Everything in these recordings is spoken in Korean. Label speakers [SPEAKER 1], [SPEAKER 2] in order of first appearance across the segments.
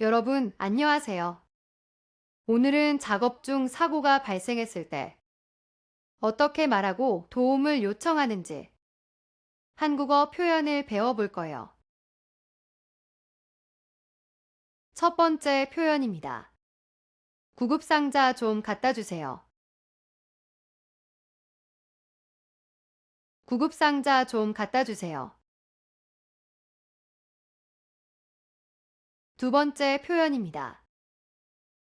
[SPEAKER 1] 여러분, 안녕하세요. 오늘은 작업 중 사고가 발생했을 때 어떻게 말하고 도움을 요청하는지 한국어 표현을 배워볼 거예요. 첫 번째 표현입니다. 구급상자 좀 갖다 주세요. 구급상자 좀 갖다 주세요. 두 번째 표현입니다.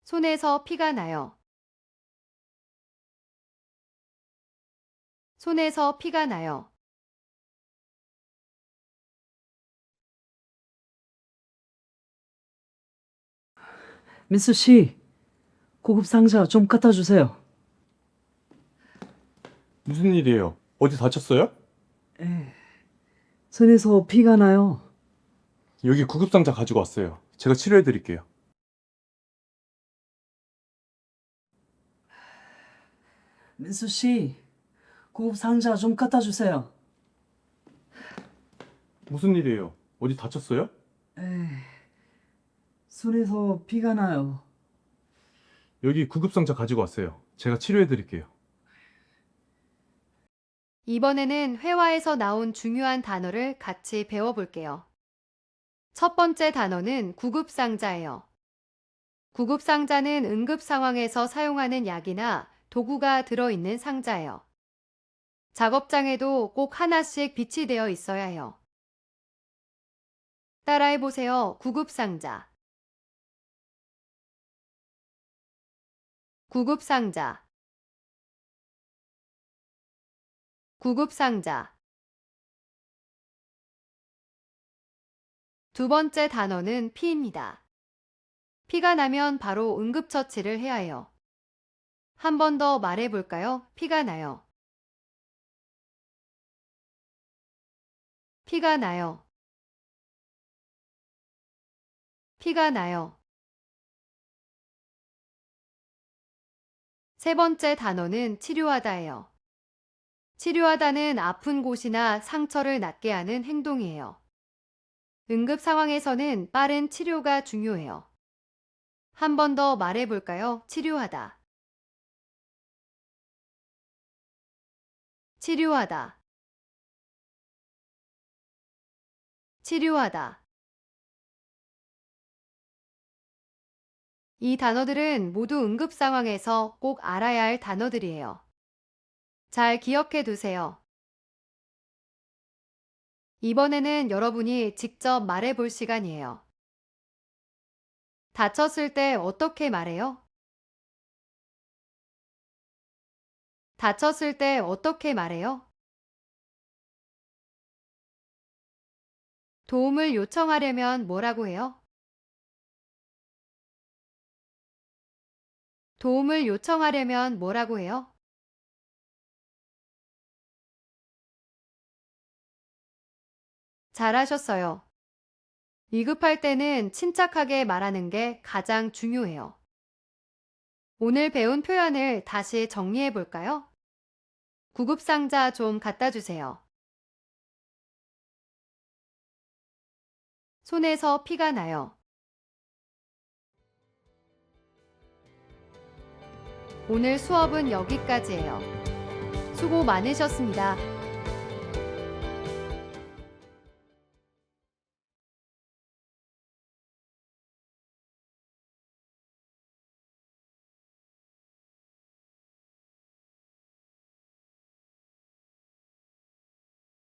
[SPEAKER 1] 손에서 피가 나요. 손에서 피가 나요.
[SPEAKER 2] 민수 씨, 고급 상자 좀 갖다 주세요.
[SPEAKER 3] 무슨 일이에요? 어디 다쳤어요?
[SPEAKER 2] 손에서 피가 나요.
[SPEAKER 3] 여기 구급상자 가지고 왔어요. 제가 치료해 드릴게요.
[SPEAKER 2] 민수 씨, 고급 상자 좀 갖다 주세요.
[SPEAKER 3] 무슨 일이에요? 어디 다쳤어요?
[SPEAKER 2] 손에서 피가 나요.
[SPEAKER 3] 여기 구급상자 가지고 왔어요. 제가 치료해 드릴게요.
[SPEAKER 1] 이번에는 회화에서 나온 중요한 단어를 같이 배워볼게요. 첫 번째 단어는 구급상자예요. 구급상자는 응급 상황에서 사용하는 약이나 도구가 들어있는 상자예요. 작업장에도 꼭 하나씩 비치되어 있어야 해요. 따라해보세요. 구급상자. 구급상자. 구급상자. 두 번째 단어는 피입니다. 피가 나면 바로 응급처치를 해야 해요. 한 번 더 말해볼까요? 피가 나요. 피가 나요. 피가 나요. 세 번째 단어는 치료하다예요. 치료하다는 아픈 곳이나 상처를 낫게 하는 행동이에요. 응급 상황에서는 빠른 치료가 중요해요. 한 번 더 말해볼까요? 치료하다. 치료하다. 치료하다. 이 단어들은 모두 응급 상황에서 꼭 알아야 할 단어들이에요. 잘 기억해 두세요. 이번에는 여러분이 직접 말해 볼 시간이에요. 다쳤을 때 어떻게 말해요? 다쳤을 때 어떻게 말해요? 도움을 요청하려면 뭐라고 해요? 도움을 요청하려면 뭐라고 해요? 잘하셨어요. 위급할 때는 침착하게 말하는 게 가장 중요해요. 오늘 배운 표현을 다시 정리해 볼까요? 구급상자 좀 갖다 주세요. 손에서 피가 나요. 오늘 수업은 여기까지예요. 수고 많으셨습니다.